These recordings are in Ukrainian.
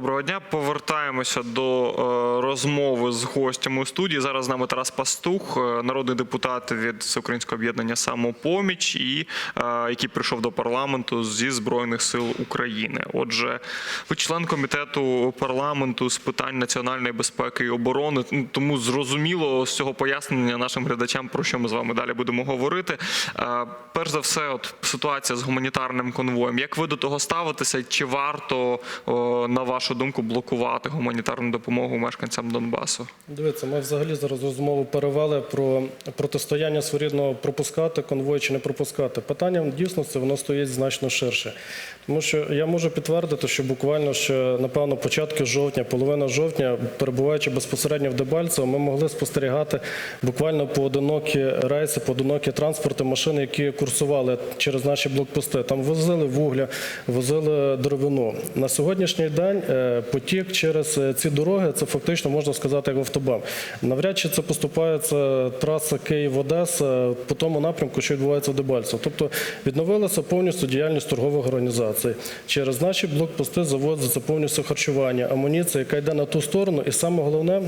Доброго дня. Повертаємося до е, розмови з гостями у студії. Зараз з нами Тарас Пастух, е, народний депутат від Всеукраїнського об'єднання Самопоміч, і е, який прийшов до парламенту зі збройних сил України. Отже, ви член комітету парламенту з питань національної безпеки і оборони. Тому зрозуміло з цього пояснення нашим глядачам про що ми з вами далі будемо говорити. Перш за все, от ситуація з гуманітарним конвоєм. Як ви до того ставитеся? Чи варто, на вашу думку, блокувати гуманітарну допомогу мешканцям Донбасу? Дивіться, ми взагалі зараз розмову перевели про протистояння своєрідно пропускати конвой чи не пропускати. Питання в дійсності воно стоїть значно ширше. Тому що я можу підтвердити, що буквально ще, напевно, початки жовтня, половина жовтня, перебуваючи безпосередньо в Дебальцево, ми могли спостерігати буквально поодинокі рейси, поодинокі транспорти, машини, які курсували через наші блокпости. Там возили вугля, возили деревину. На сьогоднішній день е, потік через е, ці дороги це фактично можна сказати як автобан. Навряд чи це поступається траса Київ-Одеса по тому напрямку, що відбувається в Дебальцево. Тобто відновилася повністю діяльність торгових організацій. Через наші блокпости завозиться повністю харчування, амуніція, яка йде на ту сторону, і саме головне.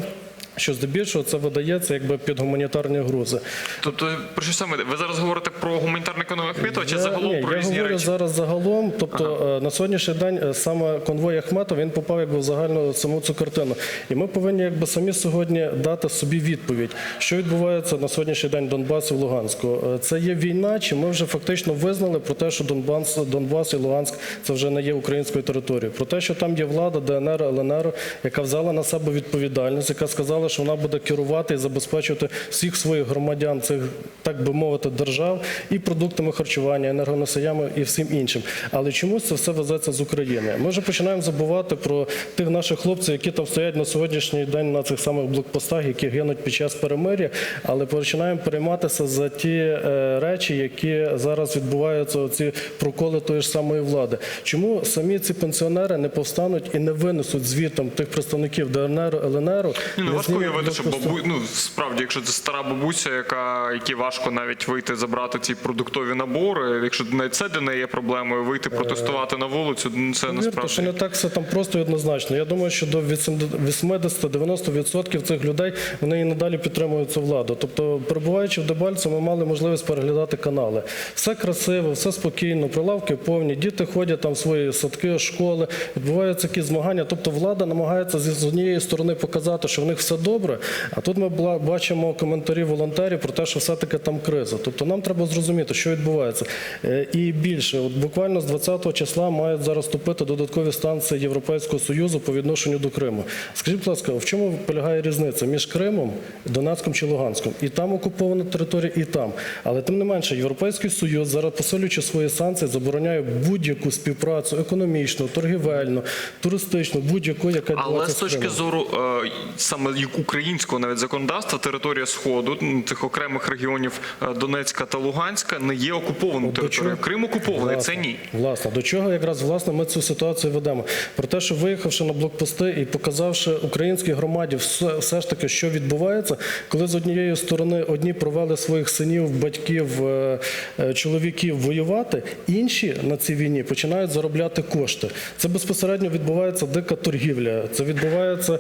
Що здебільшого це видається якби під гуманітарні грузи. Тобто, про що саме ви зараз говорите про гуманітарний конвой Ахметова чи Я- загалом ні, про я говорю речі? зараз загалом. Тобто е, на сьогоднішній день е, саме конвой Ахметов він попав якби в загальну саму цю картину. І ми повинні якби самі сьогодні дати собі відповідь, що відбувається на сьогоднішній день в Донбасі в Луганську. Е, Це є війна, чи ми вже фактично визнали про те, що Донбас, Донбас і Луганськ це вже не є українською територією. Про те, що там є влада ДНР, ЛНР, яка взяла на себе відповідальність, яка сказала, що вона буде керувати і забезпечувати всіх своїх громадян цих, так би мовити, держав і продуктами харчування, енергоносіями і всім іншим. Але чомусь це все везеться з України. Ми вже починаємо забувати про тих наших хлопців, які там стоять на сьогоднішній день на цих самих блокпостах, які гинуть під час перемир'я, але починаємо перейматися за ті е, речі, які зараз відбуваються, оці проколи тої ж самої влади. Чому самі ці пенсіонери не повстануть і не винесуть звітом тих представників ДНР, ЛНР? Ну не важко уявити, що бабу... ну справді, якщо це стара бабуся, яка якій важко навіть вийти забрати ці продуктові набори. Якщо навіть це для неї є проблемою, вийти протестувати на вулицю, ну це Повірте, що насправді. не так все там просто і однозначно. Я думаю, що до 80-90% цих людей вони і надалі підтримують цю владу. Тобто, перебуваючи в Дебальцю, ми мали можливість переглядати канали. Все красиво, все спокійно, прилавки повні, діти ходять там в свої садки, школи, відбуваються якісь змагання. Тобто влада намагається з однієї сторони показати, що в них все добре, а тут ми бачимо коментарі волонтерів про те, що все-таки там криза. Тобто нам треба зрозуміти, що відбувається. Е, І більше, от буквально з 20-го числа мають зараз вступити додаткові станції Європейського Союзу по відношенню до Криму. Скажіть, будь ласка, в чому полягає різниця між Кримом, Донецьком чи Луганськом? І там окупована територія, і там. Але тим не менше, Європейський Союз зараз посилюючи свої санкції, забороняє будь-яку співпрацю економічну, торгівельну, туристичну, будь-яку, яка Але з точки зору е, саме українського навіть законодавства, територія сходу цих окремих регіонів е, Донецька та Луганська не є окупованою територією. Крим окупований, це ні. Власне, до чого якраз власне ми цю ситуацію ведемо? Про те, що виїхавши на блокпости і показавши українській громаді все, все ж таки, що відбувається, коли з однієї сторони одні провели своїх синів, батьків, е, е, чоловіків воювати, інші на цій війні починають заробляти кошти. Це безпосередньо відбувається дика торгівля. Це відбувається,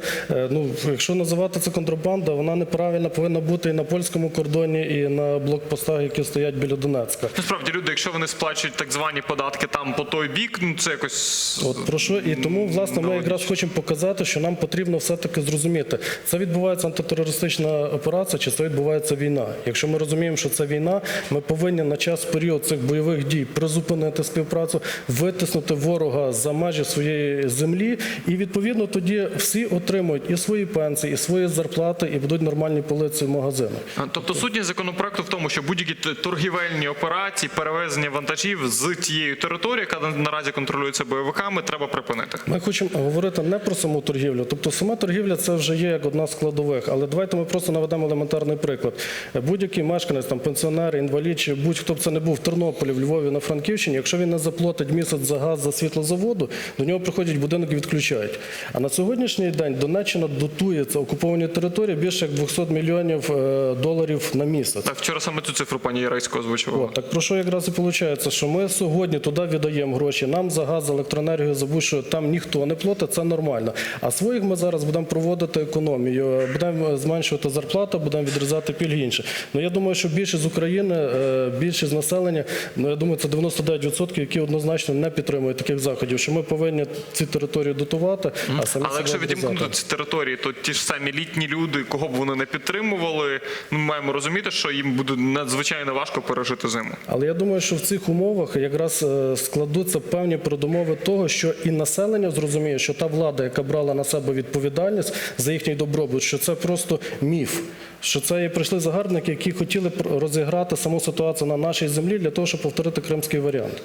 ну якщо називати це контрабанда, вона неправильна повинна бути і на польському кордоні, і на блокпостах, які стоять біля Донецька. Насправді люди, якщо вони сплачують так звані податки там по той бік, ну це якось От про що і тому власне ми якраз хочемо показати, що нам потрібно все-таки зрозуміти, це відбувається антитерористична операція, чи це відбувається війна. Якщо ми розуміємо, що це війна, ми повинні на час період цих бойових дій призупинити співпрацю, витиснути ворога за межі своєї землі, і відповідно тоді всі отримують і свої пенсії, і свої зарплати, і будуть нормальні полиці в магазинах. Тобто сутність законопроекту в тому, що будь-які торгівельні операції, перевезення вантажів з тієї території, яка наразі контролюється бойовиками, треба припинити. Ми хочемо говорити не про саму торгівлю. Тобто сама торгівля це вже є як одна з складових. Але давайте ми просто наведемо елементарний приклад. Будь-який мешканець, там пенсіонер, інвалід, чи будь-хто б це не був в Тернополі, в Львові, на Франківщині, якщо він не заплатить місяць за газ, за світло за воду, до нього приходять будинок і відключають. А на сьогоднішній день Донеччина дотується окупованим окупованій території більше як 200 мільйонів е, доларів на місяць. Так, вчора саме цю цифру пані Ярейсько озвучувала. Так про що якраз і виходить, що ми сьогодні туди віддаємо гроші. Нам за газ, за електроенергію забудь, що там ніхто не платить, це нормально. А своїх ми зараз будемо проводити економію, будемо зменшувати зарплату, будемо відрізати пільги інше. Ну я думаю, що більшість з України, е, більшість населення, ну я думаю, це 99%, які однозначно не підтримують таких заходів. Що ми повинні ці території дотувати, а самі Але якщо відімкнути ці території, то ті ж самі літні люди, кого б вони не підтримували, ми маємо розуміти, що їм буде надзвичайно важко пережити зиму. Але я думаю, що в цих умовах якраз е, складуться певні передумови того, що і населення зрозуміє, що та влада, яка брала на себе відповідальність за їхній добробут, що це просто міф. Що це і прийшли загарбники, які хотіли розіграти саму ситуацію на нашій землі для того, щоб повторити кримський варіант.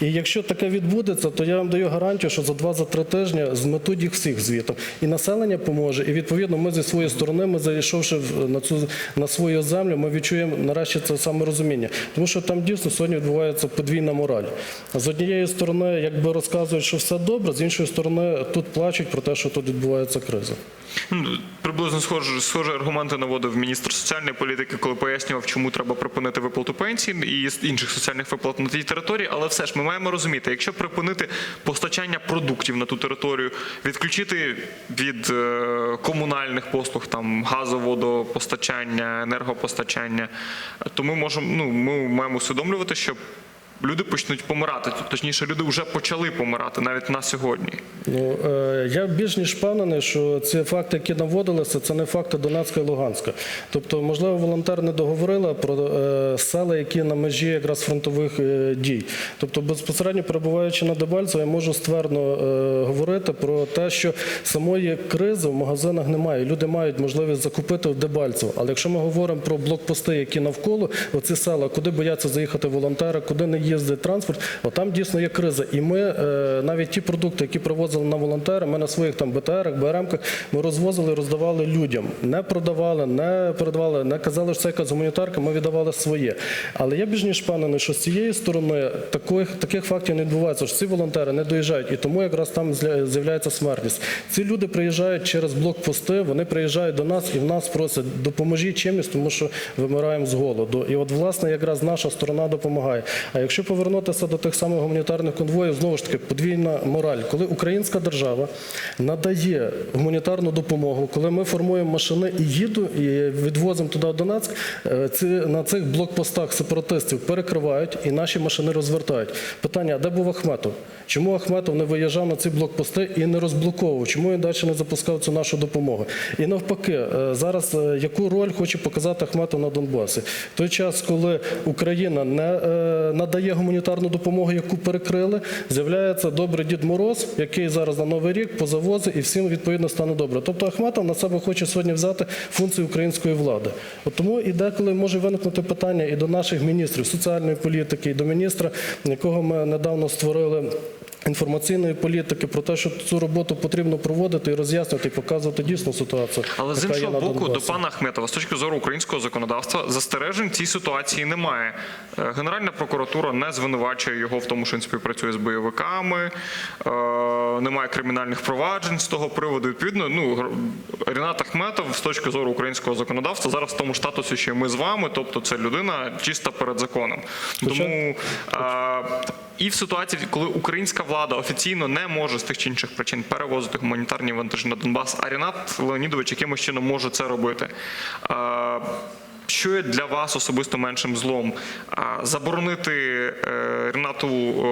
І якщо таке відбудеться, то я вам даю гарантію, що за два за три тижні зметуть їх всіх звітом. І населення поможе, і відповідно ми зі своєї сторони, ми зайшовши на цю на свою землю, ми відчуємо нарешті це саме розуміння. Тому що там дійсно сьогодні відбувається подвійна мораль. З однієї сторони, якби розказують, що все добре, з іншої сторони, тут плачуть про те, що тут відбувається криза. Ну, Приблизно схожі, схожі аргументи наводив міністр соціальної політики, коли пояснював, чому треба припинити виплату пенсій і інших соціальних виплат на тій території. Але все ж ми маємо розуміти, якщо припинити постачання продуктів на ту територію, відключити від е, комунальних послуг, там газоводопостачання, енергопостачання, то ми можемо, ну ми маємо усвідомлювати, що. Люди почнуть помирати, точніше, люди вже почали помирати навіть на сьогодні. Ну е, я більш ніж впевнений, що ці факти, які наводилися, це не факти Донецька і Луганська. Тобто, можливо, волонтери не договорили про е, села, які на межі якраз фронтових е, дій. Тобто, безпосередньо перебуваючи на Дебальцево, я можу ствердно говорити про те, що самої кризи в магазинах немає. Люди мають можливість закупити в Дебальцево. Але якщо ми говоримо про блокпости, які навколо оці села, куди бояться заїхати волонтери, куди не їздить транспорт, от там дійсно є криза. І ми е, навіть ті продукти, які привозили на волонтери, ми на своїх там БТРах, БРМках, ми розвозили, роздавали людям. Не продавали, не передавали, не казали, що це якась гуманітарка, ми віддавали своє. Але я більш ніж впевнений, що з цієї сторони таких, таких фактів не відбувається, що ці волонтери не доїжджають, і тому якраз там з'являється смертність. Ці люди приїжджають через блокпости, вони приїжджають до нас і в нас просять допоможіть чимось, тому що вимираємо з голоду. І от власне якраз наша сторона допомагає. А якщо повернутися до тих самих гуманітарних конвоїв, знову ж таки подвійна мораль, коли українська держава надає гуманітарну допомогу, коли ми формуємо машини і їду і відвозимо туди Донецьк, е, ці на цих блокпостах сепаратистів перекривають і наші машини розвертають. Питання: а де був Ахметов? Чому Ахметов не виїжджав на ці блокпости і не розблоковував? Чому він далі не запускав цю нашу допомогу? І навпаки, е, зараз е, яку роль хоче показати Ахметов на Донбасі? В той час, коли Україна не е, надає гуманітарну допомогу, яку перекрили, з'являється добрий Дід Мороз, який зараз на новий рік позавози і всім відповідно стане добре. Тобто Ахметов на себе хоче сьогодні взяти функцію української влади. От тому і деколи може виникнути питання і до наших міністрів соціальної політики, і до міністра, якого ми недавно створили. Інформаційної політики про те, що цю роботу потрібно проводити і роз'яснювати, і показувати дійсну ситуацію. Але з іншого боку, до пана Ахметова, з точки зору українського законодавства, застережень цій ситуації немає. Е, Генеральна прокуратура не звинувачує його в тому, що він співпрацює з бойовиками, е, немає кримінальних проваджень з того приводу. Відповідно, ну Рінат Ахметов з точки зору українського законодавства зараз в тому статусі, що ми з вами, тобто це людина чиста перед законом. Тому е, і в ситуації, коли українська влада офіційно не може з тих чи інших причин перевозити гуманітарні вантажі на Донбас, а Рінат Леонідович якимось чином може це робити. Що є для вас особисто меншим злом? Заборонити е, Рінату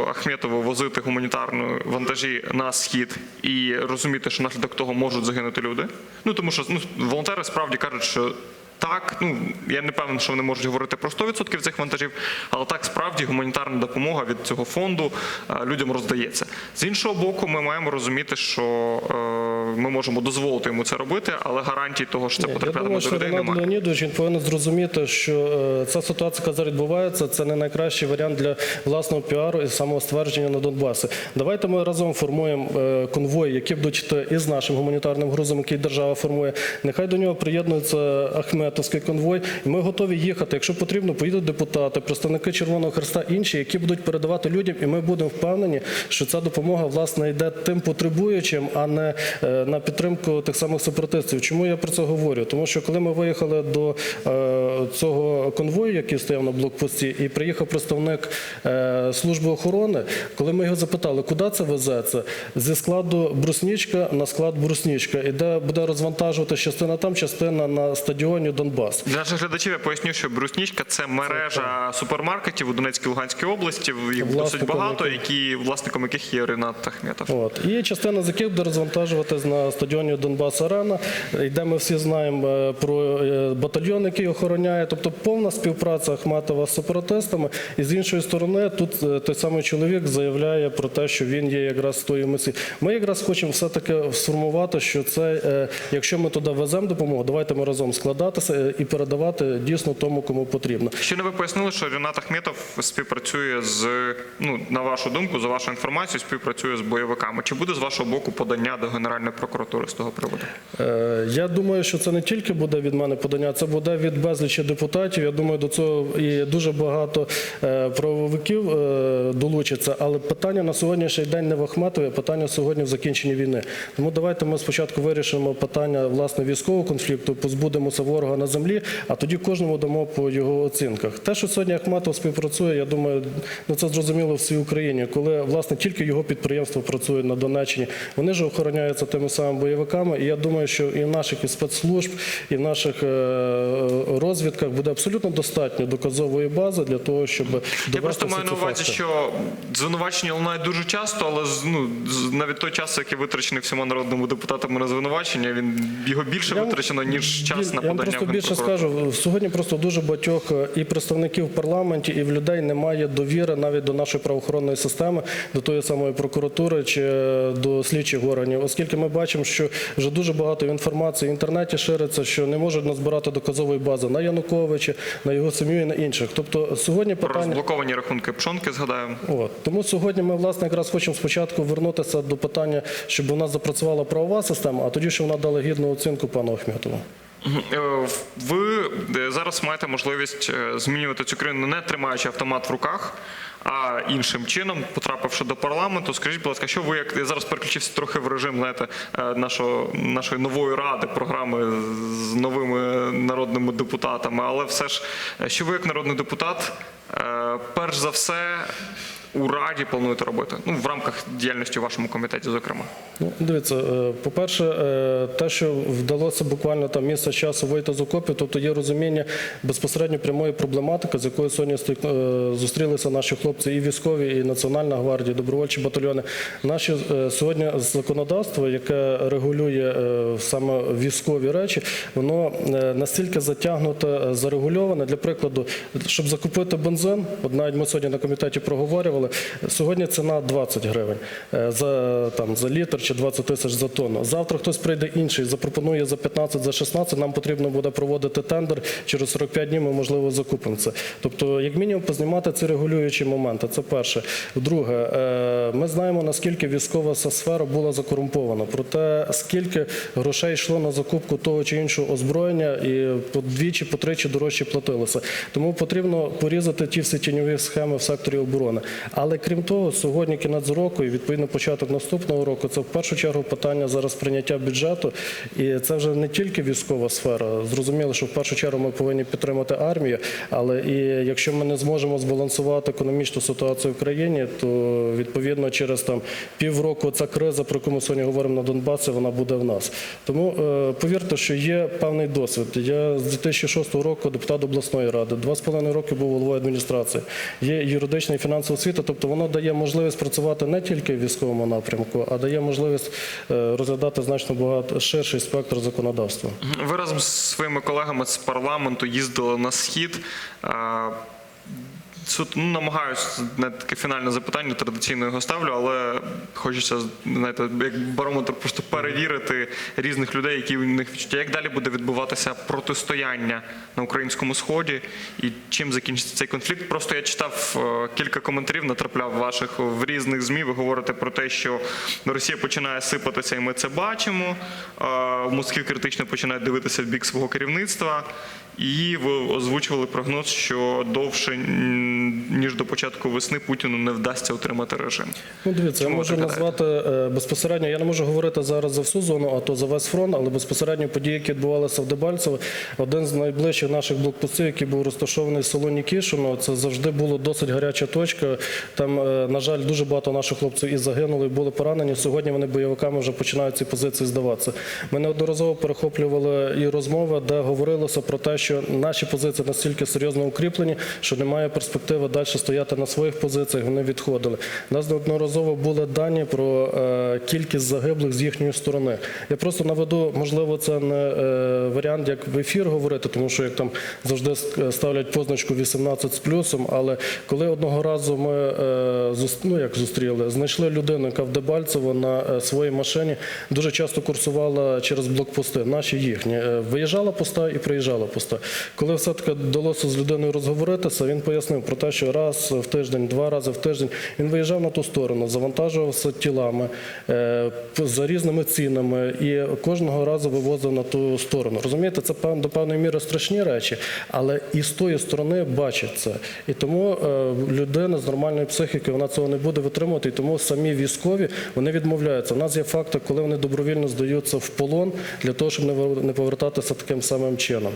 Ахметову возити гуманітарні вантажі на схід і розуміти, що наслідок того можуть загинути люди? Ну тому що ну, волонтери справді кажуть, що так, ну я не певен, що вони можуть говорити про 100% цих вантажів, але так справді гуманітарна допомога від цього фонду е, людям роздається. З іншого боку, ми маємо розуміти, що е, ми можемо дозволити йому це робити, але гарантій того, що це потраплятиме до людей, немає. Леонідович він повинен зрозуміти, що е, ця ситуація, яка зараз відбувається, це не найкращий варіант для власного піару і самоствердження на Донбасі. Давайте ми разом формуємо конвой, які будуть йти із нашим гуманітарним грузом, який держава формує. Нехай до нього приєднується Ахметовський конвой, ми готові їхати. Якщо потрібно, поїдуть депутати, представники Червоного Хреста, інші, які будуть передавати людям, і ми будемо впевнені, що ця допомога власне йде тим потребуючим, а не е, на підтримку тих самих сепаратистів. Чому я про це говорю? Тому що коли ми виїхали до е, цього конвою, який стояв на блокпості, і приїхав представник е, служби охорони, коли ми його запитали, куди це везеться, зі складу бруснічка на склад бруснічка, і де буде розвантажувати частина там, частина на стадіоні Донбас. Для наших глядачів я поясню, що бруснічка це мережа супермаркетів у Донецькій Луганській області. Їх досить багато, які власником яких є Ренат Ахметов. От. І частина з яких буде розвантажуватись на стадіоні Донбас Арена, де ми всі знаємо е, про е, батальйон, який охороняє. Тобто повна співпраця Ахметова з сепаратистами. І з іншої сторони, тут е, той самий чоловік заявляє про те, що він є якраз з тої мисії. Ми якраз хочемо все-таки сформувати, що це, якщо ми туди веземо допомогу, давайте ми разом складатися і передавати дійсно тому, кому потрібно. Ще не ви пояснили, що Ренат Ахметов співпрацює з ну на вашу думку, за вашу інформацію, співпрацює з бойовиками. Чи буде з вашого боку подання до Генеральної прокуратури з того приводу? Е, Я думаю, що це не тільки буде від мене подання, це буде від безлічі депутатів. Я думаю, до цього і дуже багато е, правовиків е, долучаться. Але питання на сьогоднішній день не в Ахметові, питання сьогодні в закінченні війни. Тому давайте ми спочатку вирішимо питання власне військового конфлікту, позбудемося ворога на землі, а тоді кожному дамо по його оцінках. Те, що сьогодні Ахметов співпрацює, я думаю, ну це зрозуміло всій Україні, коли власне тільки його підприємство працює на Донеччині. Вони ж охороняються тими самими бойовиками. І я думаю, що і наших і спецслужб, і в наших е, розвідках буде абсолютно достатньо доказової бази для того, щоб Я просто маю на увазі, факти. що звинувачення лунають дуже часто, але ну навіть той час, який витрачений всіма народними депутатами на звинувачення, він його більше Я витрачено ніж час на Я вам подання в більше скажу. Сьогодні просто дуже багатьох і представників в парламенті, і в людей немає довіри навіть до нашої правоохоронної системи, до тої самої прокуратури чи е, до слідчих органів, оскільки ми бачимо, що вже дуже багато інформації в інтернеті шириться, що не можуть назбирати доказової бази на Януковича, на його сім'ю і на інших. Тобто сьогодні Про розблоковані рахунки пшонки згадаємо. От. Тому сьогодні ми власне якраз хочемо спочатку вернутися до питання, щоб у нас запрацювала правова система, а тоді, щоб вона дала гідну оцінку пану Ахметову. Е, Ви е, зараз маєте можливість е, змінювати цю країну, не тримаючи автомат в руках, а іншим чином, потрапивши до парламенту. Скажіть, будь ласка, що ви як я зараз переключився трохи в режим знаєте, нашого нашої нової ради, програми з новими народними депутатами, але все ж, що ви як народний депутат, перш за все. У раді плануєте робити ну в рамках діяльності у вашому комітеті, зокрема. Ну, дивіться, е, по-перше, е, те, що вдалося буквально там місяць часу вийти з окопів, тобто є розуміння безпосередньо прямої проблематики, з якою сьогодні е, зустрілися наші хлопці, і військові, і Національна гвардія, добровольчі батальйони. Наші сьогодні законодавство, яке регулює саме військові речі, воно настільки затягнуте, зарегульоване. Для прикладу, щоб закупити бензин, от навіть ми сьогодні на комітеті проговорювали, сьогодні ціна 20 гривень е, за, там, за літр чи 20 тисяч за тонну. Завтра хтось прийде інший, запропонує за 15, за 16, нам потрібно буде проводити тендер, через 45 днів ми, можливо, закупимо це. Тобто, як мінімум, познімати ці регулюючі моменти. Це перше. Друге, е, ми знаємо, наскільки військова сфера була закорумпована. Про те, скільки грошей йшло на закупку того чи іншого озброєння, і по двічі, по тричі дорожче платилося. Тому потрібно порізати ті всі тіньові схеми в секторі оборони. Але крім того, сьогодні кінець року і відповідно початок наступного року це в першу чергу питання зараз прийняття бюджету. І це вже не тільки військова сфера. Зрозуміло, що в першу чергу ми повинні підтримати армію, але і якщо ми не зможемо збалансувати економічну ситуацію в країні, то відповідно через там півроку ця криза, про яку ми сьогодні говоримо на Донбасі, вона буде в нас. Тому е, повірте, що є певний досвід. Я з 2006 року депутат обласної ради, два з половиною роки був головою адміністрації. Є юридична і фінансова освіта, тобто воно дає можливість працювати не тільки в військовому напрямку, а дає можливість е, розглядати значно багато ширший спектр законодавства. Ви разом з своїми колегами з парламенту їздили на схід. Ну, намагаюсь не таке фінальне запитання, традиційно його ставлю, але хочеться знаєте, як барометр просто перевірити різних людей, які у них відчуття. Як далі буде відбуватися протистояння на українському сході і чим закінчиться цей конфлікт? Просто я читав е, кілька коментарів, натрапляв ваших в різних змі. Ви говорите про те, що Росія починає сипатися, і ми це бачимо. Е, Москві критично починають дивитися в бік свого керівництва. І ви озвучували прогноз, що довше ніж до початку весни Путіну не вдасться утримати режим. Ну, дивіться, Чому я можу назвати е, безпосередньо. Я не можу говорити зараз за всю зону, а то за весь фронт, але безпосередньо події, які відбувалися в Дебальцево, один з найближчих наших блокпостів, який був розташований в село Нікішино, це завжди було досить гаряча точка. Там, е, на жаль, дуже багато наших хлопців і загинули, і були поранені. Сьогодні вони бойовиками вже починають ці позиції здаватися. Ми неодноразово перехоплювали і розмови, де говорилося про те, що наші позиції настільки серйозно укріплені, що немає перспективи далі стояти на своїх позиціях. Вони відходили. У нас неодноразово були дані про е, кількість загиблих з їхньої сторони. Я просто наведу, можливо, це не е, варіант, як в ефір говорити, тому що як там завжди ставлять позначку 18 з плюсом. Але коли одного разу ми е, ну, як зустріли, знайшли людину, яка в Дебальцево на своїй машині дуже часто курсувала через блокпости, наші їхні. Виїжджала поста і приїжджала поста. Коли все-таки вдалося з людиною розговоритися, він пояснив про те, що раз в тиждень, два рази в тиждень він виїжджав на ту сторону, завантажувався тілами е, за різними цінами і кожного разу вивозив на ту сторону. Розумієте, це до певної міри страшні речі, але і з тої сторони бачить це. І тому е, людина з нормальною психікою вона цього не буде витримувати, і тому самі військові вони відмовляються. У нас є факти, коли вони добровільно здаються в полон для того, щоб не повертатися таким самим чином.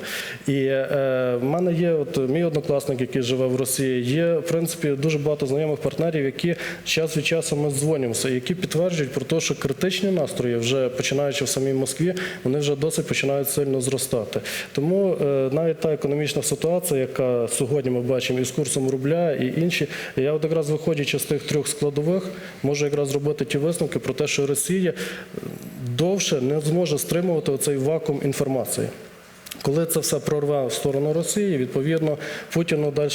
І е, в мене є от мій однокласник, який живе в Росії. Є в принципі дуже багато знайомих партнерів, які час від часу ми дзвонимося, які підтверджують про те, що критичні настрої, вже починаючи в самій Москві, вони вже досить починають сильно зростати. Тому е, навіть та економічна ситуація, яка сьогодні ми бачимо із курсом рубля і інші, я от якраз виходячи з тих трьох складових, можу якраз зробити ті висновки про те, що Росія довше не зможе стримувати оцей вакуум інформації. Коли це все прорве в сторону Росії, відповідно Путіну далі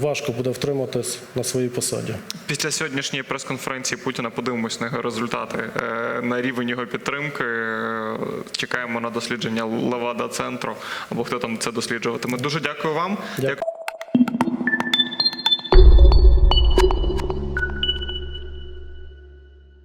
важко буде втриматись на своїй посаді. Після сьогоднішньої прес-конференції Путіна подивимось на його результати, е, на рівень його підтримки. Е, Чекаємо на дослідження Левада центру або хто там це досліджуватиме. Дуже дякую вам. Дякую.